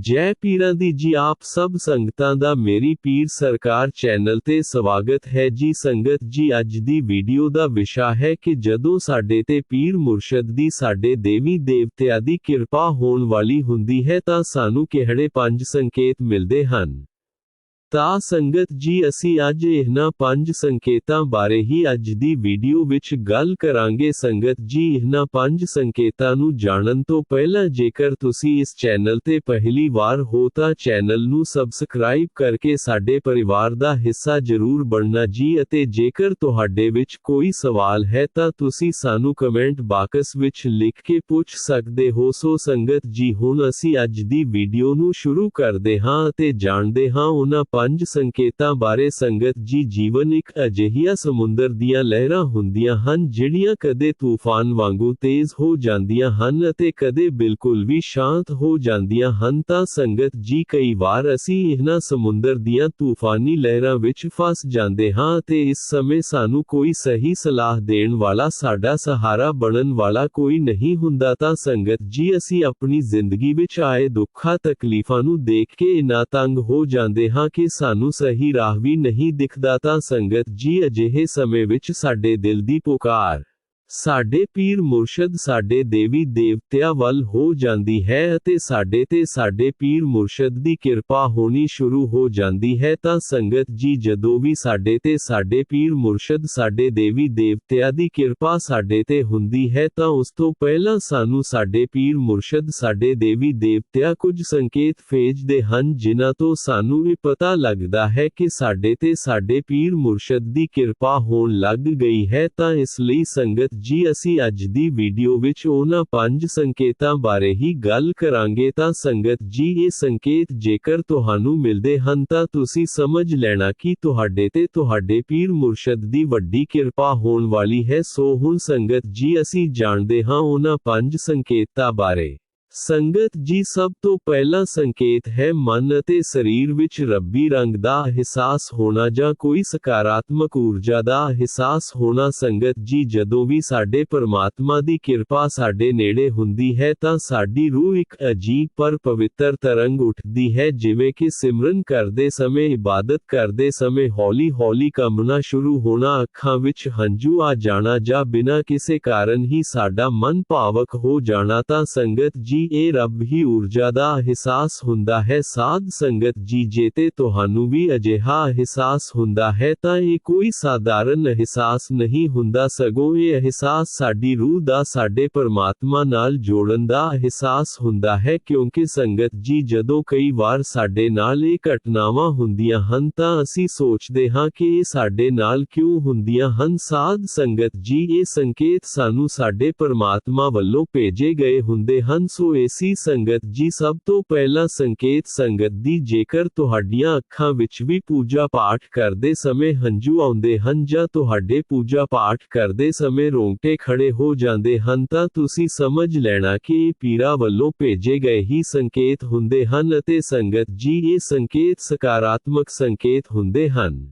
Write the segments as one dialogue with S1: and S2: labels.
S1: ਜੈ ਪੀਰਾਂ ਦੀ ਜੀ ਆਪ ਸਭ ਸੰਗਤਾਂ ਦਾ ਮੇਰੀ ਪੀਰ ਸਰਕਾਰ ਚੈਨਲ ਤੇ ਸਵਾਗਤ ਹੈ ਜੀ ਸੰਗਤ ਜੀ ਅੱਜ ਦੀ ਵੀਡੀਓ ਦਾ ਵਿਸ਼ਾ ਹੈ ਕਿ ਜਦੋਂ ਸਾਡੇ ਤੇ ਪੀਰ ਮੁਰਸ਼ਦ ਦੀ ਸਾਡੇ ਦੇਵੀ ਦੇਵਤਿਆਂ ਦੀ ਕਿਰਪਾ ਹੋਣ ਵਾਲੀ ਹੁੰਦੀ ਹੈ ਤਾਂ ਸਾਨੂੰ ਕਿਹੜੇ ਪੰਜ ਸੰਕੇਤ ਮਿਲਦੇ ਹਨ ਤਾਂ ਸੰਗਤ ਜੀ ਅਸੀਂ ਅੱਜ ਇਹਨਾਂ ਪੰਜ ਸੰਕੇਤਾਂ ਬਾਰੇ ਹੀ ਅੱਜ ਦੀ ਵੀਡੀਓ ਵਿੱਚ ਗੱਲ ਕਰਾਂਗੇ ਸੰਗਤ ਜੀ ਇਹਨਾਂ ਪੰਜ ਸੰਕੇਤਾਂ ਨੂੰ ਜਾਣਨ ਤੋਂ ਪਹਿਲਾਂ ਜੇਕਰ ਤੁਸੀਂ ਇਸ ਚੈਨਲ ਤੇ ਪਹਿਲੀ ਵਾਰ ਹੋ ਤਾਂ ਚੈਨਲ ਨੂੰ ਸਬਸਕ੍ਰਾਈਬ ਕਰਕੇ ਸਾਡੇ ਪਰਿਵਾਰ ਦਾ ਹਿੱਸਾ ਜ਼ਰੂਰ ਬਣਨਾ ਜੀ ਅਤੇ ਜੇਕਰ ਤੁਹਾਡੇ ਵਿੱਚ ਕੋਈ ਸਵਾਲ ਹੈ ਤਾਂ ਤੁਸੀਂ ਸਾਨੂੰ ਕਮੈਂਟ ਬਾਕਸ ਵਿੱਚ ਲਿਖ ਕੇ ਪੁੱਛ ਸਕਦੇ ਹੋ ਸੋ ਸੰਗਤ ਜੀ ਹੁਣ ਅਸੀਂ ਅੱਜ ਦੀ ਵੀਡੀਓ ਨੂੰ ਸ਼ੁਰੂ ਕਰਦੇ ਹਾਂ ਅਤੇ ਜਾਣਦੇ ਹਾਂ ਉਹਨਾਂ ਪੰਜ ਸੰਕੇਤਾਂ ਬਾਰੇ ਸੰਗਤ ਜੀ ਜੀਵਨ ਇੱਕ ਅਜਿਹੀਆਂ ਸਮੁੰਦਰ ਦੀਆਂ ਲਹਿਰਾਂ ਹੁੰਦੀਆਂ ਹਨ ਜਿਹੜੀਆਂ ਕਦੇ ਤੂਫਾਨ ਵਾਂਗੂ ਤੇਜ਼ ਹੋ ਜਾਂਦੀਆਂ ਹਨ ਅਤੇ ਕਦੇ ਬਿਲਕੁਲ ਵੀ ਸ਼ਾਂਤ ਹੋ ਜਾਂਦੀਆਂ ਹਨ ਤਾਂ ਸੰਗਤ ਜੀ ਕਈ ਵਾਰ ਅਸੀਂ ਇਹਨਾਂ ਸਮੁੰਦਰ ਦੀਆਂ ਤੂਫਾਨੀ ਲਹਿਰਾਂ ਵਿੱਚ ਫਸ ਜਾਂਦੇ ਹਾਂ ਅਤੇ ਇਸ ਸਮੇਂ ਸਾਨੂੰ ਕੋਈ ਸਹੀ ਸਲਾਹ ਦੇਣ ਵਾਲਾ ਸਾਡਾ ਸਹਾਰਾ ਬਣਨ ਵਾਲਾ ਕੋਈ ਨਹੀਂ ਹੁੰਦਾ ਤਾਂ ਸੰਗਤ ਜੀ ਅਸੀਂ ਆਪਣੀ ਜ਼ਿੰਦਗੀ ਵਿੱਚ ਆਏ ਦੁੱਖਾਂ ਤਕਲੀਫਾਂ ਨੂੰ ਦੇਖ ਕੇ ਇਨਾ ਤੰਗ ਹੋ ਜਾਂਦੇ ਹਾਂ ਕਿ ਸਾਨੂੰ ਸਹੀ ਰਾਹ ਵੀ ਨਹੀਂ ਦਿਖਦਾ ਤਾਂ ਸੰਗਤ ਜੀ ਅਜਿਹੇ ਸਮੇਂ ਵਿੱਚ ਸਾਡੇ ਦਿਲ ਦੀ ਪੁਕਾਰ ਸਾਡੇ ਪੀਰ ਮੁਰਸ਼ਦ ਸਾਡੇ ਦੇਵੀ ਦੇਵਤਿਆਂ ਵੱਲ ਹੋ ਜਾਂਦੀ ਹੈ ਅਤੇ ਸਾਡੇ ਤੇ ਸਾਡੇ ਪੀਰ ਮੁਰਸ਼ਦ ਦੀ ਕਿਰਪਾ ਹੋਣੀ ਸ਼ੁਰੂ ਹੋ ਜਾਂਦੀ ਹੈ ਤਾਂ ਸੰਗਤ ਜੀ ਜਦੋਂ ਵੀ ਸਾਡੇ ਤੇ ਸਾਡੇ ਪੀਰ ਮੁਰਸ਼ਦ ਸਾਡੇ ਦੇਵੀ ਦੇਵਤਿਆਂ ਦੀ ਕਿਰਪਾ ਸਾਡੇ ਤੇ ਹੁੰਦੀ ਹੈ ਤਾਂ ਉਸ ਤੋਂ ਪਹਿਲਾਂ ਸਾਨੂੰ ਸਾਡੇ ਪੀਰ ਮੁਰਸ਼ਦ ਸਾਡੇ ਦੇਵੀ ਦੇਵਤਿਆਂ ਕੁਝ ਸੰਕੇਤ ਭੇਜਦੇ ਹਨ ਜਿਨ੍ਹਾਂ ਤੋਂ ਸਾਨੂੰ ਇਹ ਪਤਾ ਲੱਗਦਾ ਹੈ ਕਿ ਸਾਡੇ ਤੇ ਸਾਡੇ ਪੀਰ ਮੁਰਸ਼ਦ ਦੀ ਕਿਰਪਾ ਹੋਣ ਲੱਗ ਗਈ ਹੈ ਤਾਂ ਇਸ ਲਈ ਸੰਗਤ ਜੀ ਅਸੀਂ ਅੱਜ ਦੀ ਵੀਡੀਓ ਵਿੱਚ ਉਹਨਾਂ ਪੰਜ ਸੰਕੇਤਾਂ ਬਾਰੇ ਹੀ ਗੱਲ ਕਰਾਂਗੇ ਤਾਂ ਸੰਗਤ ਜੀ ਇਹ ਸੰਕੇਤ ਜੇਕਰ ਤੁਹਾਨੂੰ ਮਿਲਦੇ ਹਨ ਤਾਂ ਤੁਸੀਂ ਸਮਝ ਲੈਣਾ ਕਿ ਤੁਹਾਡੇ ਤੇ ਤੁਹਾਡੇ ਪੀਰ ਮੁਰਸ਼ਦ ਦੀ ਵੱਡੀ ਕਿਰਪਾ ਹੋਣ ਵਾਲੀ ਹੈ ਸੋ ਹੁਣ ਸੰਗਤ ਜੀ ਅਸੀਂ ਜਾਣਦੇ ਹਾਂ ਉਹਨਾਂ ਪੰਜ ਸੰਕੇਤਾਂ ਬਾਰੇ ਸੰਗਤ ਜੀ ਸਭ ਤੋਂ ਪਹਿਲਾ ਸੰਕੇਤ ਹੈ ਮਨ ਅਤੇ ਸਰੀਰ ਵਿੱਚ ਰੱਬੀ ਰੰਗ ਦਾ ਅਹਿਸਾਸ ਹੋਣਾ ਜਾਂ ਕੋਈ ਸਕਾਰਾਤਮਕ ਊਰਜਾ ਦਾ ਅਹਿਸਾਸ ਹੋਣਾ ਸੰਗਤ ਜੀ ਜਦੋਂ ਵੀ ਸਾਡੇ ਪਰਮਾਤਮਾ ਦੀ ਕਿਰਪਾ ਸਾਡੇ ਨੇੜੇ ਹੁੰਦੀ ਹੈ ਤਾਂ ਸਾਡੀ ਰੂਹ ਇੱਕ ਅਜੀਬ ਪਰ ਪਵਿੱਤਰ ਤਰੰਗ ਉੱਠਦੀ ਹੈ ਜਿਵੇਂ ਕਿ ਸਿਮਰਨ ਕਰਦੇ ਸਮੇਂ ਇਬਾਦਤ ਕਰਦੇ ਸਮੇਂ ਹੌਲੀ-ਹੌਲੀ ਕੰਬਣਾ ਸ਼ੁਰੂ ਹੋਣਾ ਅੱਖਾਂ ਵਿੱਚ ਹੰਝੂ ਆ ਜਾਣਾ ਜਾਂ ਬਿਨਾਂ ਕਿਸੇ ਕਾਰਨ ਹੀ ਸਾਡਾ ਮਨ ਭਾਵਕ ਹੋ ਜਾਣਾ ਤਾਂ ਸੰਗਤ ਜੀ ਇਹ ਰੱਬ ਹੀ ਊਰਜਾ ਦਾ ਅਹਿਸਾਸ ਹੁੰਦਾ ਹੈ ਸਾਧ ਸੰਗਤ ਜੀ ਜੇ ਤੇ ਤੁਹਾਨੂੰ ਵੀ ਅਜਿਹਾ ਅਹਿਸਾਸ ਹੁੰਦਾ ਹੈ ਤਾਂ ਇਹ ਕੋਈ ਸਾਧਾਰਨ ਅਹਿਸਾਸ ਨਹੀਂ ਹੁੰਦਾ ਸਗੋਂ ਇਹ ਅਹਿਸਾਸ ਸਾਡੀ ਰੂਹ ਦਾ ਸਾਡੇ ਪਰਮਾਤਮਾ ਨਾਲ ਜੋੜਨ ਦਾ ਅਹਿਸਾਸ ਹੁੰਦਾ ਹੈ ਕਿਉਂਕਿ ਸੰਗਤ ਜੀ ਜਦੋਂ ਕਈ ਵਾਰ ਸਾਡੇ ਨਾਲ ਇਹ ਘਟਨਾਵਾਂ ਹੁੰਦੀਆਂ ਹਨ ਤਾਂ ਅਸੀਂ ਸੋਚਦੇ ਹਾਂ ਕਿ ਇਹ ਸਾਡੇ ਨਾਲ ਕਿਉਂ ਹੁੰਦੀਆਂ ਹਨ ਸਾਧ ਸੰਗਤ ਜੀ ਇਹ ਸੰਕੇਤ ਸਾਨੂੰ ਸਾਡੇ ਪਰਮਾਤਮਾ ਵੱਲੋਂ ਭੇਜੇ ਗਏ ਹੁੰਦੇ ਹਨ ਸੋ ਏਸੀ ਸੰਗਤ ਜੀ ਸਭ ਤੋਂ ਪਹਿਲਾ ਸੰਕੇਤ ਸੰਗਤ ਦੀ ਜੇਕਰ ਤੁਹਾਡੀਆਂ ਅੱਖਾਂ ਵਿੱਚ ਵੀ ਪੂਜਾ ਪਾਠ ਕਰਦੇ ਸਮੇਂ ਹੰਝੂ ਆਉਂਦੇ ਹਨ ਜਾਂ ਤੁਹਾਡੇ ਪੂਜਾ ਪਾਠ ਕਰਦੇ ਸਮੇਂ ਰੋਂਗਟੇ ਖੜੇ ਹੋ ਜਾਂਦੇ ਹਨ ਤਾਂ ਤੁਸੀਂ ਸਮਝ ਲੈਣਾ ਕਿ ਇਹ ਪੀਰਾ ਵੱਲੋਂ ਭੇਜੇ ਗਏ ਹੀ ਸੰਕੇਤ ਹੁੰਦੇ ਹਨ ਅਤੇ ਸੰਗਤ ਜੀ ਇਹ ਸੰਕੇਤ ਸਕਾਰਾਤਮਕ ਸੰਕੇਤ ਹੁੰਦੇ ਹਨ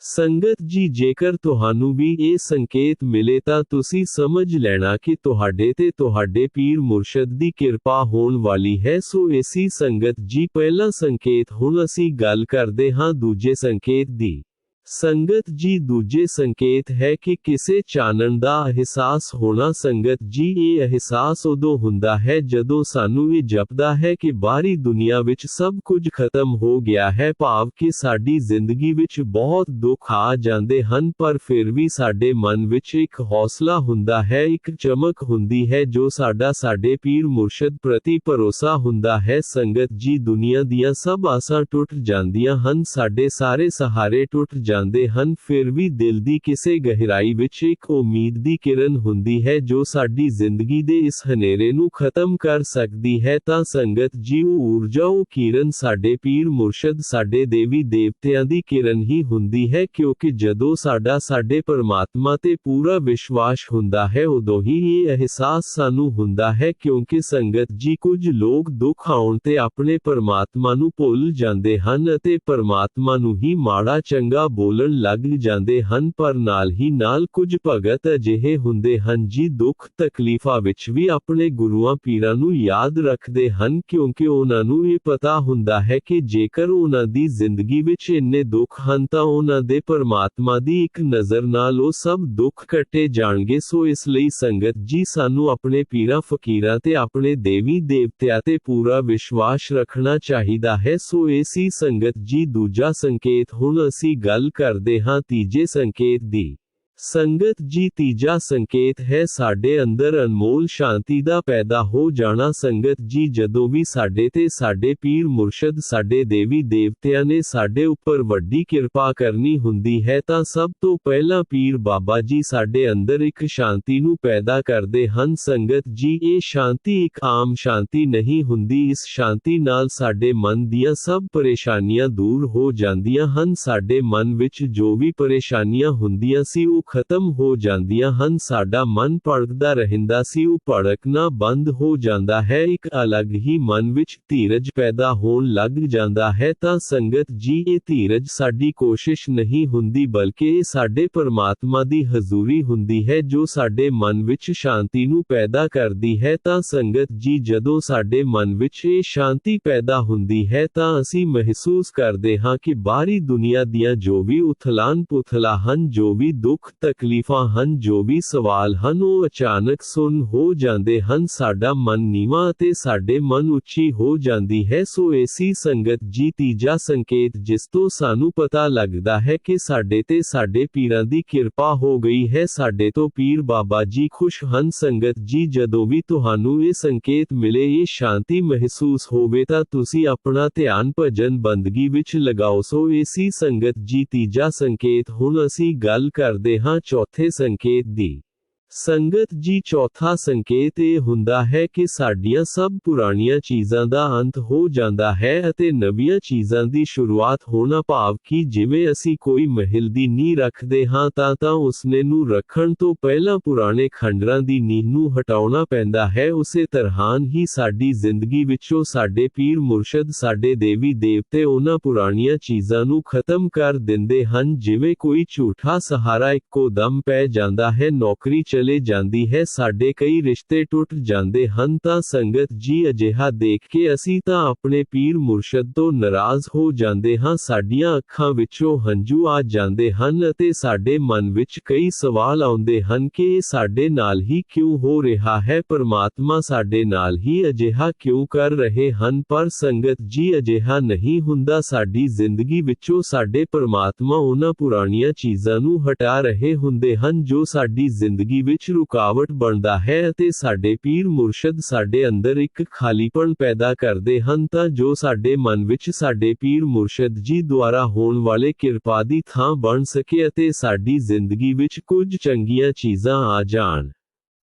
S1: ਸੰਗਤ ਜੀ, ਜੇਕਰ ਤੁਹਾਨੂੰ ਵੀ ਇਹ ਸੰਕੇਤ ਮਿਲੇ ਤਾਂ ਤੁਸੀਂ ਸਮਝ ਲੈਣਾ ਕਿ ਤੁਹਾਡੇ ਤੇ ਤੁਹਾਡੇ ਪੀਰ ਮੁਰਸ਼ਦ ਦੀ ਕਿਰਪਾ ਹੋਣ ਵਾਲੀ ਹੈ। ਸੋ ਏਸੀ ਸੰਗਤ ਜੀ, ਪਹਿਲਾ ਸੰਕੇਤ ਹੁਣ ਅਸੀਂ ਗੱਲ ਕਰਦੇ ਹਾਂ ਦੂਜੇ ਸੰਕੇਤ ਦੀ। ਸੰਗਤ ਜੀ ਦੂਜੇ ਸੰਕੇਤ ਹੈ ਕਿ ਕਿਸੇ ਚਾਨਣ ਦਾ ਅਹਿਸਾਸ ਹੋਣਾ ਸੰਗਤ ਜੀ ਇਹ ਅਹਿਸਾਸ ਉਦੋਂ ਹੁੰਦਾ ਹੈ ਜਦੋਂ ਸਾਨੂੰ ਇਹ ਜਪਦਾ ਹੈ ਕਿ ਬਾਹਰੀ ਦੁਨੀਆ ਵਿੱਚ ਸਭ ਕੁਝ ਖਤਮ ਹੋ ਗਿਆ ਹੈ ਭਾਵ ਕਿ ਸਾਡੀ ਜ਼ਿੰਦਗੀ ਵਿੱਚ ਬਹੁਤ ਦੁੱਖ ਆ ਜਾਂਦੇ ਹਨ ਪਰ ਫਿਰ ਵੀ ਸਾਡੇ ਮਨ ਵਿੱਚ ਇੱਕ ਹੌਸਲਾ ਹੁੰਦਾ ਹੈ ਇੱਕ ਚਮਕ ਹੁੰਦੀ ਹੈ ਜੋ ਸਾਡਾ ਸਾਡੇ ਪੀਰ ਮੁਰਸ਼ਦ ਪ੍ਰਤੀ ਭਰੋਸਾ ਹੁੰਦਾ ਹੈ ਸੰਗਤ ਜੀ ਦੁਨੀਆ ਦੀਆਂ ਸਭ ਆਸਾਂ ਟੁੱਟ ਜਾਂਦੀਆਂ ਹਨ ਸਾਡੇ ਸਾਰੇ ਸਹਾਰੇ ਟੁੱਟ ਜਾਂਦੇ ਹਨ ਫਿਰ ਵੀ ਦਿਲ ਦੀ ਕਿਸੇ ਗਹਿਰਾਈ ਵਿੱਚ ਇੱਕ ਉਮੀਦ ਦੀ ਕਿਰਨ ਹੁੰਦੀ ਹੈ ਜੋ ਸਾਡੀ ਜ਼ਿੰਦਗੀ ਦੇ ਇਸ ਹਨੇਰੇ ਨੂੰ ਖਤਮ ਕਰ ਸਕਦੀ ਹੈ ਤਾਂ ਸੰਗਤ ਜੀ ਉਹ ਊਰਜਾ ਉਹ ਕਿਰਨ ਸਾਡੇ ਪੀਰ ਮੁਰਸ਼ਦ ਸਾਡੇ ਦੇਵੀ ਦੇਵਤਿਆਂ ਦੀ ਕਿਰਨ ਹੀ ਹੁੰਦੀ ਹੈ ਕਿਉਂਕਿ ਜਦੋਂ ਸਾਡਾ ਸਾਡੇ ਪਰਮਾਤਮਾ ਤੇ ਪੂਰਾ ਵਿਸ਼ਵਾਸ ਹੁੰਦਾ ਹੈ ਉਦੋਂ ਹੀ ਇਹ ਅਹਿਸਾਸ ਸਾਨੂੰ ਹੁੰਦਾ ਹੈ ਕਿਉਂਕਿ ਸੰਗਤ ਜੀ ਕੁਝ ਲੋਕ ਦੁੱਖ ਆਉਣ ਤੇ ਆਪਣੇ ਪਰਮਾਤਮਾ ਨੂੰ ਭੁੱਲ ਜਾਂਦੇ ਹਨ ਅਤੇ ਪਰਮਾਤਮਾ ਨੂੰ ਹੀ ਮਾੜਾ ਚੰਗਾ ਬੋਲ ਬੋਲਣ ਲੱਗ ਜਾਂਦੇ ਹਨ ਪਰ ਨਾਲ ਹੀ ਨਾਲ ਕੁਝ ਭਗਤ ਅਜਿਹੇ ਹੁੰਦੇ ਹਨ ਜੀ ਦੁੱਖ ਤਕਲੀਫਾਂ ਵਿੱਚ ਵੀ ਆਪਣੇ ਗੁਰੂਆਂ ਪੀਰਾਂ ਨੂੰ ਯਾਦ ਰੱਖਦੇ ਹਨ ਕਿਉਂਕਿ ਉਹਨਾਂ ਨੂੰ ਇਹ ਪਤਾ ਹੁੰਦਾ ਹੈ ਕਿ ਜੇਕਰ ਉਹਨਾਂ ਦੀ ਜ਼ਿੰਦਗੀ ਵਿੱਚ ਇੰਨੇ ਦੁੱਖ ਹਨ ਤਾਂ ਉਹਨਾਂ ਦੇ ਪਰਮਾਤਮਾ ਦੀ ਇੱਕ ਨਜ਼ਰ ਨਾਲ ਉਹ ਸਭ ਦੁੱਖ ਕੱਟੇ ਜਾਣਗੇ ਸੋ ਇਸ ਲਈ ਸੰਗਤ ਜੀ ਸਾਨੂੰ ਆਪਣੇ ਪੀਰਾਂ ਫਕੀਰਾਂ ਤੇ ਆਪਣੇ ਦੇਵੀ ਦੇਵਤਿਆਂ ਤੇ ਪੂਰਾ ਵਿਸ਼ਵਾਸ ਰੱਖਣਾ ਚਾਹੀਦਾ ਹੈ ਸੋ ਏਸੀ ਸੰਗਤ ਜੀ ਦੂਜਾ ਸੰਕੇਤ ਹੁਣ ਅਸੀਂ ਗੱਲ ਕਰਦੇ ਹਾਂ ਤੀਜੇ ਸੰਕੇਤ ਦੀ ਸੰਗਤ ਜੀ ਤੀਜਾ ਸੰਕੇਤ ਹੈ ਸਾਡੇ ਅੰਦਰ ਅਨਮੋਲ ਸ਼ਾਂਤੀ ਦਾ ਪੈਦਾ ਹੋ ਜਾਣਾ ਸੰਗਤ ਜੀ ਜਦੋਂ ਵੀ ਸਾਡੇ ਤੇ ਸਾਡੇ ਪੀਰ ਮੁਰਸ਼ਦ ਸਾਡੇ ਦੇਵੀ ਦੇਵਤਿਆਂ ਨੇ ਸਾਡੇ ਉੱਪਰ ਵੱਡੀ ਕਿਰਪਾ ਕਰਨੀ ਹੁੰਦੀ ਹੈ ਤਾਂ ਸਭ ਤੋਂ ਪਹਿਲਾਂ ਪੀਰ ਬਾਬਾ ਜੀ ਸਾਡੇ ਅੰਦਰ ਇੱਕ ਸ਼ਾਂਤੀ ਨੂੰ ਪੈਦਾ ਕਰਦੇ ਹਨ ਸੰਗਤ ਜੀ ਇਹ ਸ਼ਾਂਤੀ ਇੱਕ ਆਮ ਸ਼ਾਂਤੀ ਨਹੀਂ ਹੁੰਦੀ ਇਸ ਸ਼ਾਂਤੀ ਨਾਲ ਸਾਡੇ ਮਨ ਦੀਆਂ ਸਭ ਪਰੇਸ਼ਾਨੀਆਂ ਦੂਰ ਹੋ ਜਾਂਦੀਆਂ ਹਨ ਸਾਡੇ ਮਨ ਵਿੱਚ ਜੋ ਵੀ ਪਰੇਸ਼ਾਨੀਆਂ ਹੁੰਦੀਆਂ ਸੀ ਉਹ ਖਤਮ ਹੋ ਜਾਂਦੀਆਂ ਹਨ ਸਾਡਾ ਮਨ ਭੜਕਦਾ ਰਹਿੰਦਾ ਸੀ ਉਹ ਭੜਕਣਾ ਬੰਦ ਹੋ ਜਾਂਦਾ ਹੈ ਇੱਕ ਅਲੱਗ ਹੀ ਮਨ ਵਿੱਚ ਧੀਰਜ ਪੈਦਾ ਹੋਣ ਲੱਗ ਜਾਂਦਾ ਹੈ ਤਾਂ ਸੰਗਤ ਜੀ ਇਹ ਧੀਰਜ ਸਾਡੀ ਕੋਸ਼ਿਸ਼ ਨਹੀਂ ਹੁੰਦੀ ਬਲਕਿ ਇਹ ਸਾਡੇ ਪਰਮਾਤਮਾ ਦੀ ਹਜ਼ੂਰੀ ਹੁੰਦੀ ਹੈ ਜੋ ਸਾਡੇ ਮਨ ਵਿੱਚ ਸ਼ਾਂਤੀ ਨੂੰ ਪੈਦਾ ਕਰਦੀ ਹੈ ਤਾਂ ਸੰਗਤ ਜੀ ਜਦੋਂ ਸਾਡੇ ਮਨ ਵਿੱਚ ਇਹ ਸ਼ਾਂਤੀ ਪੈਦਾ ਹੁੰਦੀ ਹੈ ਤਾਂ ਅਸੀਂ ਮਹਿਸੂਸ ਕਰਦੇ ਹਾਂ ਕਿ ਬਾਹਰੀ ਦੁਨੀਆ ਦੀਆਂ ਜੋ ਵੀ ਉਥਲਾਂ ਪੁਥਲਾ ਹਨ ਜੋ ਵੀ ਦੁੱਖ ਤਕਲੀਫਾਂ ਹਨ ਜੋ ਵੀ ਸਵਾਲ ਹਨ ਉਹ ਅਚਾਨਕ ਸੁਣ ਹੋ ਜਾਂਦੇ ਹਨ ਸਾਡਾ ਮਨ ਨੀਵਾ ਅਤੇ ਸਾਡੇ ਮਨ ਉੱਚੀ ਹੋ ਜਾਂਦੀ ਹੈ ਸੋ ਏਸੀ ਸੰਗਤ ਜੀ ਤੀਜਾ ਸੰਕੇਤ ਜਿਸ ਤੋਂ ਸਾਨੂੰ ਪਤਾ ਲੱਗਦਾ ਹੈ ਕਿ ਸਾਡੇ ਤੇ ਸਾਡੇ ਪੀਰਾਂ ਦੀ ਕਿਰਪਾ ਹੋ ਗਈ ਹੈ ਸਾਡੇ ਤੋਂ ਪੀਰ ਬਾਬਾ ਜੀ ਖੁਸ਼ ਹਨ ਸੰਗਤ ਜੀ ਜਦੋਂ ਵੀ ਤੁਹਾਨੂੰ ਇਹ ਸੰਕੇਤ ਮਿਲੇ ਇਹ ਸ਼ਾਂਤੀ ਮਹਿਸੂਸ ਹੋਵੇ ਤਾਂ ਤੁਸੀਂ ਆਪਣਾ ਧਿਆਨ ਭਜਨ ਬੰਦਗੀ ਵਿੱਚ ਲਗਾਓ ਸੋ ਏਸੀ ਸੰਗਤ ਜੀ ਤੀਜਾ ਸੰਕੇਤ ਹੁਣ ਅਸੀਂ ਗੱਲ ਕਰਦੇ ਹਾਂ यहाँ चौथे संकेत दी। ਸੰਗਤ ਜੀ ਚੌਥਾ ਸੰਕੇਤ ਇਹ ਹੁੰਦਾ ਹੈ ਕਿ ਸਾਡੀਆਂ ਸਭ ਪੁਰਾਣੀਆਂ ਚੀਜ਼ਾਂ ਦਾ ਅੰਤ ਹੋ ਜਾਂਦਾ ਹੈ ਅਤੇ ਨਵੀਆਂ ਚੀਜ਼ਾਂ ਦੀ ਸ਼ੁਰੂਆਤ ਹੋਣਾ ਭਾਵ ਕਿ ਜਿਵੇਂ ਅਸੀਂ ਕੋਈ ਮਹਿਲ ਦੀ ਨੀਂਹ ਰੱਖਦੇ ਹਾਂ ਤਾਂ ਤਾਂ ਉਸਨੇ ਨੂੰ ਰੱਖਣ ਤੋਂ ਪਹਿਲਾਂ ਪੁਰਾਣੇ ਖੰਡਰਾਂ ਦੀ ਨੀਂਹ ਨੂੰ ਹਟਾਉਣਾ ਪੈਂਦਾ ਹੈ ਉਸੇ ਤਰ੍ਹਾਂ ਹੀ ਸਾਡੀ ਜ਼ਿੰਦਗੀ ਵਿੱਚੋਂ ਸਾਡੇ ਪੀਰ ਮੁਰਸ਼ਦ ਸਾਡੇ ਦੇਵੀ ਦੇਵਤੇ ਉਹਨਾਂ ਪੁਰਾਣੀਆਂ ਚੀਜ਼ਾਂ ਨੂੰ ਖਤਮ ਕਰ ਦਿੰਦੇ ਹਨ ਜਿਵੇਂ ਕੋਈ ਝੂਠਾ ਸਹਾਰਾ ਇੱਕੋ ਦਮ ਪੈ ਜਾਂਦਾ ਹੈ ਨੌਕਰੀ ਚਲੇ ਜਾਂਦੀ ਹੈ ਸਾਡੇ ਕਈ ਰਿਸ਼ਤੇ ਟੁੱਟ ਜਾਂਦੇ ਹਨ ਤਾਂ ਸੰਗਤ ਜੀ ਅਜਿਹਾ ਦੇਖ ਕੇ ਅਸੀਂ ਤਾਂ ਆਪਣੇ ਪੀਰ ਮੁਰਸ਼ਦ ਤੋਂ ਨਾਰਾਜ਼ ਹੋ ਜਾਂਦੇ ਹਾਂ ਸਾਡੀਆਂ ਅੱਖਾਂ ਵਿੱਚੋਂ ਹੰਝੂ ਆ ਜਾਂਦੇ ਹਨ ਅਤੇ ਸਾਡੇ ਮਨ ਵਿੱਚ ਕਈ ਸਵਾਲ ਆਉਂਦੇ ਹਨ ਕਿ ਇਹ ਸਾਡੇ ਨਾਲ ਹੀ ਕਿਉਂ ਹੋ ਰਿਹਾ ਹੈ ਪਰਮਾਤਮਾ ਸਾਡੇ ਨਾਲ ਹੀ ਅਜਿਹਾ ਕਿਉਂ ਕਰ ਰਹੇ ਹਨ ਪਰ ਸੰਗਤ ਜੀ ਅਜਿਹਾ ਨਹੀਂ ਹੁੰਦਾ ਸਾਡੀ ਜ਼ਿੰਦਗੀ ਵਿੱਚੋਂ ਸਾਡੇ ਪਰਮਾਤਮਾ ਉਹਨਾਂ ਪੁਰਾਣੀਆਂ ਚੀਜ਼ਾਂ ਨੂੰ ਹਟਾ ਰਹੇ ਹੁੰਦੇ ਹਨ ਜੋ ਸਾਡੀ ਜ਼ਿੰਦਗੀ ਵਿੱਚ ਰੁਕਾਵਟ ਬਣਦਾ ਹੈ ਅਤੇ ਸਾਡੇ ਪੀਰ ਮੁਰਸ਼ਦ ਸਾਡੇ ਅੰਦਰ ਇੱਕ ਖਾਲੀਪਣ ਪੈਦਾ ਕਰਦੇ ਹਨ ਤਾਂ ਜੋ ਸਾਡੇ ਮਨ ਵਿੱਚ ਸਾਡੇ ਪੀਰ ਮੁਰਸ਼ਦ ਜੀ ਦੁਆਰਾ ਹੋਣ ਵਾਲੇ ਕਿਰਪਾ ਦੀ ਥਾਂ ਬਣ ਸਕੇ ਅਤੇ ਸਾਡੀ ਜ਼ਿੰਦਗੀ ਵਿੱਚ ਕੁਝ ਚੰਗੀਆਂ ਚੀਜ਼ਾਂ ਆ ਜਾਣ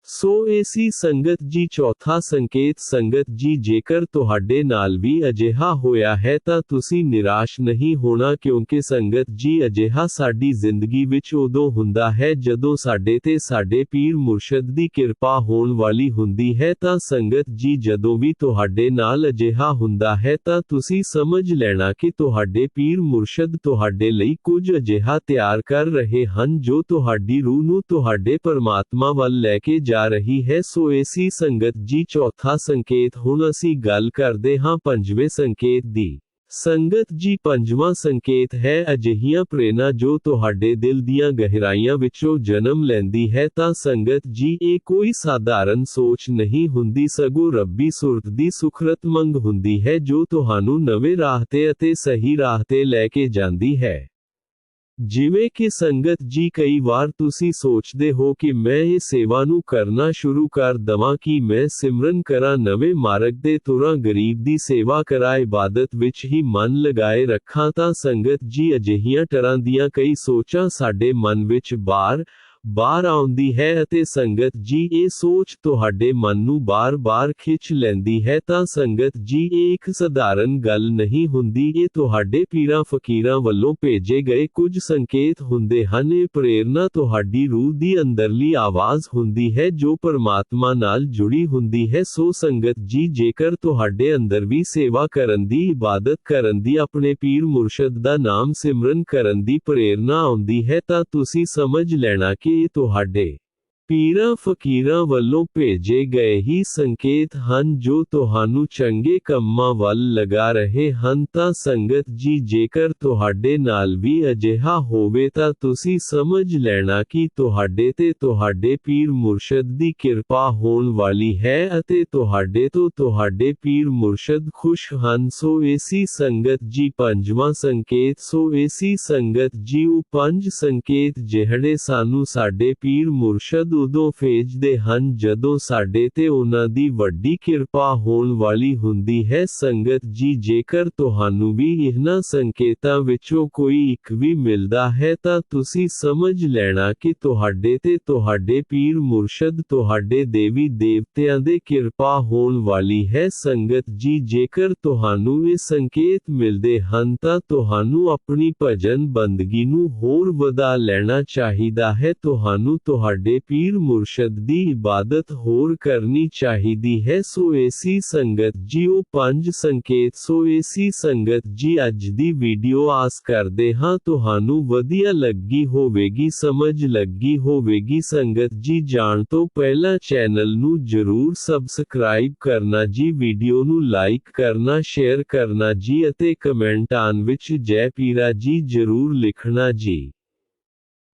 S1: ਸੋ ਏਸੀ ਸੰਗਤ ਜੀ ਚੌਥਾ ਸੰਕੇਤ ਸੰਗਤ ਜੀ ਜੇਕਰ ਤੁਹਾਡੇ ਨਾਲ ਵੀ ਅਜਿਹਾ ਹੋਇਆ ਹੈ ਤਾਂ ਤੁਸੀਂ ਨਿਰਾਸ਼ ਨਹੀਂ ਹੋਣਾ ਕਿਉਂਕਿ ਸੰਗਤ ਜੀ ਅਜਿਹਾ ਸਾਡੀ ਜ਼ਿੰਦਗੀ ਵਿੱਚ ਉਦੋਂ ਹੁੰਦਾ ਹੈ ਜਦੋਂ ਸਾਡੇ ਤੇ ਸਾਡੇ ਪੀਰ ਮੁਰਸ਼ਦ ਦੀ ਕਿਰਪਾ ਹੋਣ ਵਾਲੀ ਹੁੰਦੀ ਹੈ ਤਾਂ ਸੰਗਤ ਜੀ ਜਦੋਂ ਵੀ ਤੁਹਾਡੇ ਨਾਲ ਅਜਿਹਾ ਹੁੰਦਾ ਹੈ ਤਾਂ ਤੁਸੀਂ ਸਮਝ ਲੈਣਾ ਕਿ ਤੁਹਾਡੇ ਪੀਰ ਮੁਰਸ਼ਦ ਤੁਹਾਡੇ ਲਈ ਕੁਝ ਅਜਿਹਾ ਤਿਆਰ ਕਰ ਰਹੇ ਹਨ ਜੋ ਤੁਹਾਡੀ ਰੂਹ ਨੂੰ ਤੁਹਾਡੇ ਪਰਮਾਤਮਾ ਵੱਲ ਲੈ ਕੇ ਜਾ ਰਹੀ ਹੈ ਸੋ ਏਸੀ ਸੰਗਤ ਜੀ ਚੌਥਾ ਸੰਕੇਤ ਹੁਣ ਅਸੀਂ ਗੱਲ ਕਰਦੇ ਹਾਂ ਪੰਜਵੇਂ ਸੰਕੇਤ ਦੀ ਸੰਗਤ ਜੀ ਪੰਜਵਾਂ ਸੰਕੇਤ ਹੈ ਅਜਿਹੀਆਂ ਪ੍ਰੇਰਣਾ ਜੋ ਤੁਹਾਡੇ ਦਿਲ ਦੀਆਂ ਗਹਿਰਾਈਆਂ ਵਿੱਚੋਂ ਜਨਮ ਲੈਂਦੀ ਹੈ ਤਾਂ ਸੰਗਤ ਜੀ ਇਹ ਕੋਈ ਸਾਧਾਰਨ ਸੋਚ ਨਹੀਂ ਹੁੰਦੀ ਸਗੋਂ ਰੱਬੀ ਸੁਰਤ ਦੀ ਸੁਖਰਤ ਮੰਗ ਹੁੰਦੀ ਹੈ ਜੋ ਤੁਹਾਨੂੰ ਨਵੇਂ ਰਾਹ ਤੇ ਅਤੇ ਸਹੀ ਰਾਹ ਤੇ ਲੈ ਕੇ ਜਾਂਦੀ ਹੈ ਜਿਵੇਂ ਕਿ ਸੰਗਤ ਜੀ ਕਈ ਵਾਰ ਤੁਸੀਂ ਸੋਚਦੇ ਹੋ ਕਿ ਮੈਂ ਇਹ ਸੇਵਾ ਨੂੰ ਕਰਨਾ ਸ਼ੁਰੂ ਕਰ ਦਵਾਂ ਕਿ ਮੈਂ ਸਿਮਰਨ ਕਰਾਂ ਨਵੇਂ ਮਾਰਗ ਦੇ ਤੁਰਾਂ ਗਰੀਬ ਦੀ ਸੇਵਾ ਕਰਾਂ ਇਬਾਦਤ ਵਿੱਚ ਹੀ ਮਨ ਲਗਾਏ ਰੱਖਾਂ ਤਾਂ ਸੰਗਤ ਜੀ ਅਜਿਹੀਆਂ ਤਰ੍ਹਾਂ ਦੀਆਂ ਕਈ ਸੋਚਾਂ ਸਾਡੇ ਮਨ ਵਿੱਚ ਬਾਰ ਬਾਹਰ ਆਉਂਦੀ ਹੈ ਅਤੇ ਸੰਗਤ ਜੀ ਇਹ ਸੋਚ ਤੁਹਾਡੇ ਮਨ ਨੂੰ ਬਾਰ-ਬਾਰ ਖਿੱਚ ਲੈਂਦੀ ਹੈ ਤਾਂ ਸੰਗਤ ਜੀ ਇਹ ਇੱਕ ਸਧਾਰਨ ਗੱਲ ਨਹੀਂ ਹੁੰਦੀ ਇਹ ਤੁਹਾਡੇ ਪੀਰਾਂ ਫਕੀਰਾਂ ਵੱਲੋਂ ਭੇਜੇ ਗਏ ਕੁਝ ਸੰਕੇਤ ਹੁੰਦੇ ਹਨ ਇਹ ਪ੍ਰੇਰਣਾ ਤੁਹਾਡੀ ਰੂਹ ਦੀ ਅੰਦਰਲੀ ਆਵਾਜ਼ ਹੁੰਦੀ ਹੈ ਜੋ ਪਰਮਾਤਮਾ ਨਾਲ ਜੁੜੀ ਹੁੰਦੀ ਹੈ ਸੋ ਸੰਗਤ ਜੀ ਜੇਕਰ ਤੁਹਾਡੇ ਅੰਦਰ ਵੀ ਸੇਵਾ ਕਰਨ ਦੀ ਇਬਾਦਤ ਕਰਨ ਦੀ ਆਪਣੇ ਪੀਰ ਮੁਰਸ਼ਦ ਦਾ ਨਾਮ ਸਿਮਰਨ ਕਰਨ ਦੀ ਪ੍ਰੇਰਣਾ ਆਉਂਦੀ ਹੈ ਤਾਂ ਤੁਸੀਂ ਸਮਝ ਲੈਣਾ ਕਿ के तो हर डे ਪੀਰਾਂ ਫਕੀਰਾਂ ਵੱਲੋਂ ਭੇਜੇ ਗਏ ਹੀ ਸੰਕੇਤ ਹਨ ਜੋ ਤੁਹਾਨੂੰ ਚੰਗੇ ਕੰਮਾਂ ਵੱਲ ਲਗਾ ਰਹੇ ਹਨ ਤਾਂ ਸੰਗਤ ਜੀ ਜੇਕਰ ਤੁਹਾਡੇ ਨਾਲ ਵੀ ਅਜਿਹਾ ਹੋਵੇ ਤਾਂ ਤੁਸੀਂ ਸਮਝ ਲੈਣਾ ਕਿ ਤੁਹਾਡੇ ਤੇ ਤੁਹਾਡੇ ਪੀਰ ਮੁਰਸ਼ਦ ਦੀ ਕਿਰਪਾ ਹੋਣ ਵਾਲੀ ਹੈ ਅਤੇ ਤੁਹਾਡੇ ਤੋਂ ਤੁਹਾਡੇ ਪੀਰ ਮੁਰਸ਼ਦ ਖੁਸ਼ ਹਨ ਸੋ ਏਸੀ ਸੰਗਤ ਜੀ ਪੰਜਵਾਂ ਸੰਕੇਤ ਸੋ ਏਸੀ ਸੰਗਤ ਜੀ ਉਹ ਪੰਜ ਸੰਕੇਤ ਜਿਹੜੇ ਸਾਨੂੰ ਸਾਡੇ ਪੀਰ ਮੁਰਸ਼ਦ ਉਦੋਂ ਭੇਜਦੇ ਹਨ ਜਦੋਂ ਸਾਡੇ ਤੇ ਉਹਨਾਂ ਦੀ ਵੱਡੀ ਕਿਰਪਾ ਹੋਣ ਵਾਲੀ ਹੁੰਦੀ ਹੈ ਸੰਗਤ ਜੀ ਜੇਕਰ ਤੁਹਾਨੂੰ ਵੀ ਇਹਨਾਂ ਸੰਕੇਤਾਂ ਵਿੱਚੋਂ ਕੋਈ ਇੱਕ ਵੀ ਮਿਲਦਾ ਹੈ ਤਾਂ ਤੁਸੀਂ ਸਮਝ ਲੈਣਾ ਕਿ ਤੁਹਾਡੇ ਤੇ ਤੁਹਾਡੇ ਪੀਰ ਮੁਰਸ਼ਦ ਤੁਹਾਡੇ ਦੇਵੀ ਦੇਵਤਿਆਂ ਦੇ ਕਿਰਪਾ ਹੋਣ ਵਾਲੀ ਹੈ ਸੰਗਤ ਜੀ ਜੇਕਰ ਤੁਹਾਨੂੰ ਇਹ ਸੰਕੇਤ ਮਿਲਦੇ ਹਨ ਤਾਂ ਤੁਹਾਨੂੰ ਆਪਣੀ ਭਜਨ ਬੰਦਗੀ ਨੂੰ ਹੋਰ ਵਧਾ ਲੈਣਾ ਚਾਹੀਦਾ ਹੈ ਤੁਹਾਨੂੰ ਤੁਹਾਡੇ ਪੀਰ ਮੁਰਸ਼ਦ ਦੀ ਇਬਾਦਤ ਹੋਰ ਕਰਨੀ ਚਾਹੀਦੀ ਹੈ ਸੋ ਏਸੀ ਸੰਗਤ ਜੀ ਉਹ ਪੰਜ ਸੰਕੇਤ ਸੋ ਏਸੀ ਸੰਗਤ ਜੀ ਅੱਜ ਦੀ ਵੀਡੀਓ ਆਸ ਕਰਦੇ ਹਾਂ ਤੁਹਾਨੂੰ ਵਧੀਆ ਲੱਗੀ ਹੋਵੇਗੀ ਸਮਝ ਲੱਗੀ ਹੋਵੇਗੀ ਸੰਗਤ ਜੀ ਜਾਣ ਤੋਂ ਪਹਿਲਾਂ ਚੈਨਲ ਨੂੰ ਜਰੂਰ ਸਬਸਕ੍ਰਾਈਬ ਕਰਨਾ ਜੀ ਵੀਡੀਓ ਨੂੰ ਲਾਈਕ ਕਰਨਾ ਸ਼ੇਅਰ ਕਰਨਾ ਜੀ ਅਤੇ ਕਮੈਂਟਾਂ ਵਿੱਚ ਜੈ ਪੀਰਾ ਜੀ ਜਰੂਰ ਲਿਖਣਾ ਜੀ